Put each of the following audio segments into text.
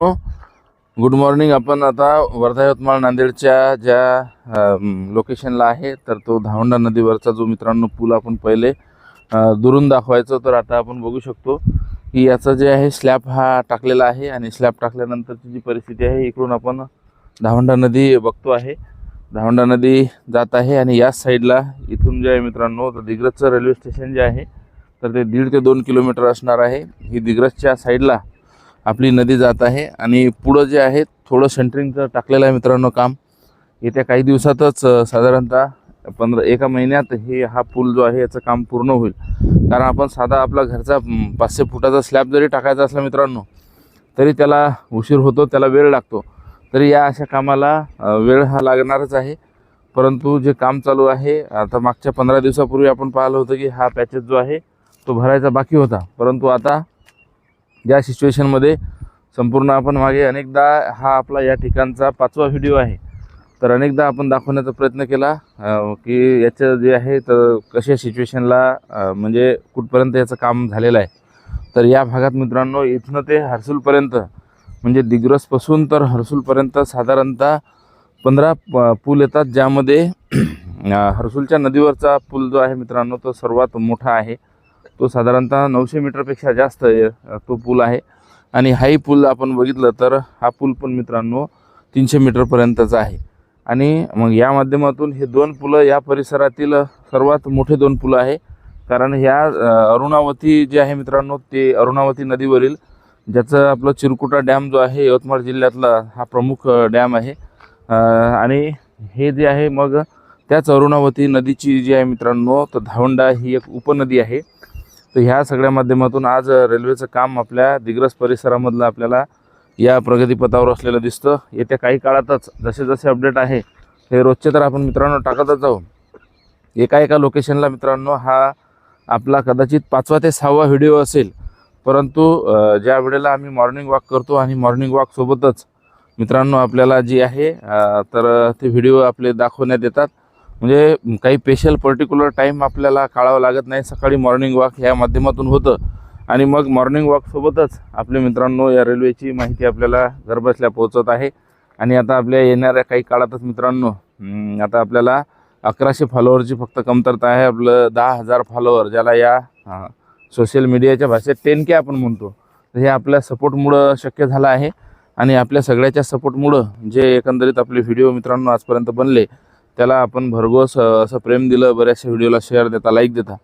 हो. Good morning आपण आता वर्धा यवतमाळ नांदेडच्या ज्या लोकेशनला आहे तर तो धावंडा नदीवरचा जो मित्रांनो पूल आपण पहिले दुरून दाखवायचो तर आता आपण बघू शकतो की याचं जे आहे स्लॅब हा टाकलेला आहे आणि स्लॅब टाकल्यानंतरची जी परिस्थिती आहे इकडून आपण धावंडा नदी बघतो आहे. धावंडा नदी जात आहे आणि याच साईडला इथून जे आहे मित्रांनो तर दिग्रजचं रेल्वे स्टेशन जे आहे तर ते दीड ते दोन किलोमीटर असणार आहे. ही दिग्रजच्या साईडला आपली नदी जात आहे आणि पुढं जे आहे थोडं सेंटरिंगचं टाकलेलं आहे मित्रांनो काम. येत्या काही दिवसातच साधारणतः पंधरा एका महिन्यात हे हा पूल जो आहे याचं काम पूर्ण होईल. कारण आपण साधा आपला घरचा पाचशे फुटाचा स्लॅब जरी टाकायचा असला मित्रांनो तरी त्याला उशीर होतो त्याला वेळ लागतो. तरी या अशा कामाला वेळ हा लागणारच आहे. परंतु जे काम चालू आहे आता मागच्या पंधरा दिवसापूर्वी आपण पाहिलं होतं की हा पॅचेस जो आहे तो भरायचा बाकी होता. परंतु आता या सिच्युएशनमध्ये संपूर्ण आपण मागे अनेकदा हा आपला या ठिकाणचा पाचवा व्हिडिओ आहे. तर अनेकदा आपण दाखवण्याचा प्रयत्न केला की याचं जे आहे तर कशा सिच्युएशनला म्हणजे कुठपर्यंत याचं काम झालेलं आहे. तर या भागात मित्रांनो इथनं ते हर्सूलपर्यंत म्हणजे दिग्रसपासून तर हर्सूलपर्यंत साधारणतः पंधरा प पूल येतात ज्यामध्ये हर्सूलच्या नदीवरचा पूल जो आहे मित्रांनो तो सर्वात मोठा आहे. तो साधारणतः नऊशे मीटरपेक्षा जास्त तो पूल आहे. आणि हाही पूल आपण बघितलं तर हा पूल पण मित्रांनो तीनशे मीटरपर्यंतचा आहे. आणि मग या माध्यमातून हे दोन पुलं या परिसरातील सर्वात मोठे दोन पुलं आहे. कारण ह्या अरुणावती जे आहे मित्रांनो ते अरुणावती नदीवरील ज्याचं आपलं चिरकुटा डॅम जो आहे यवतमाळ जिल्ह्यातला हा प्रमुख डॅम आहे. आणि हे जे आहे मग त्याच अरुणावती नदीची जी आहे मित्रांनो तर धावंडा ही एक उपनदी आहे. तर ह्या सगळ्या माध्यमातून आज रेल्वेचं काम आपल्या दिग्रस परिसरामधलं आपल्याला या प्रगतीपथावर असलेलं दिसतं. येत्या काही काळातच जसे जसे अपडेट आहे हे रोजचे तर आपण मित्रांनो टाकतच जाऊ एका एका लोकेशनला मित्रांनो हा आपला कदाचित पाचवा ते सहावा व्हिडिओ असेल. परंतु ज्या वेळेला आम्ही मॉर्निंग वॉक करतो आणि मॉर्निंग वॉकसोबतच मित्रांनो आपल्याला जी आहे तर ते व्हिडिओ आपले दाखवण्यात येतात. म्हणजे काही स्पेशल पर्टिक्युलर टाईम आपल्याला काढावं लागत नाही. सकाळी मॉर्निंग वॉक ह्या माध्यमातून होतं. आणि मग मॉर्निंग वॉकसोबतच आपले मित्रांनो या रेल्वेची माहिती आपल्याला घरबसल्या पोहोचत आहे. आणि आता आपल्या येणाऱ्या काही काळातच मित्रांनो आता आपल्याला अकराशे फॉलोअरची फक्त कमतरता आहे. आपलं दहा हजार फॉलोअर ज्याला या सोशल मीडियाच्या भाषेत टेन के आपण म्हणतो. हे आपल्या सपोर्टमुळं शक्य झालं आहे. आणि आपल्या सगळ्याच्या सपोर्टमुळं जे एकंदरीत आपले व्हिडिओ मित्रांनो आजपर्यंत बनले त्याला आपण भरघोस असं प्रेम दिलं बऱ्याचशा व्हिडिओला शेअर देता लाईक देता.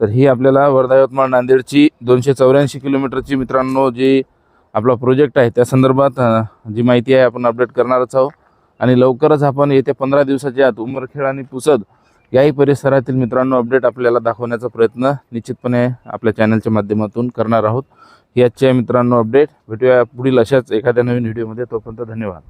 तर ही आपल्याला वर्धा यवतमाळ नांदेडची दोनशे चौऱ्याऐंशी किलोमीटरची मित्रांनो जी आपला प्रोजेक्ट आहे त्या संदर्भात जी माहिती आहे आपण अपडेट करणारच आहोत. आणि लवकरच आपण येत्या पंधरा दिवसाच्या आत उमरखेड आणि पुसद याही परिसरातील मित्रांनो अपडेट आपल्याला दाखवण्याचा प्रयत्न निश्चितपणे आपल्या चॅनलच्या माध्यमातून करणार आहोत. ही आजच्या मित्रांनो अपडेट भेटूया पुढील अशाच एखाद्या नवीन व्हिडिओमध्ये तोपर्यंत धन्यवाद.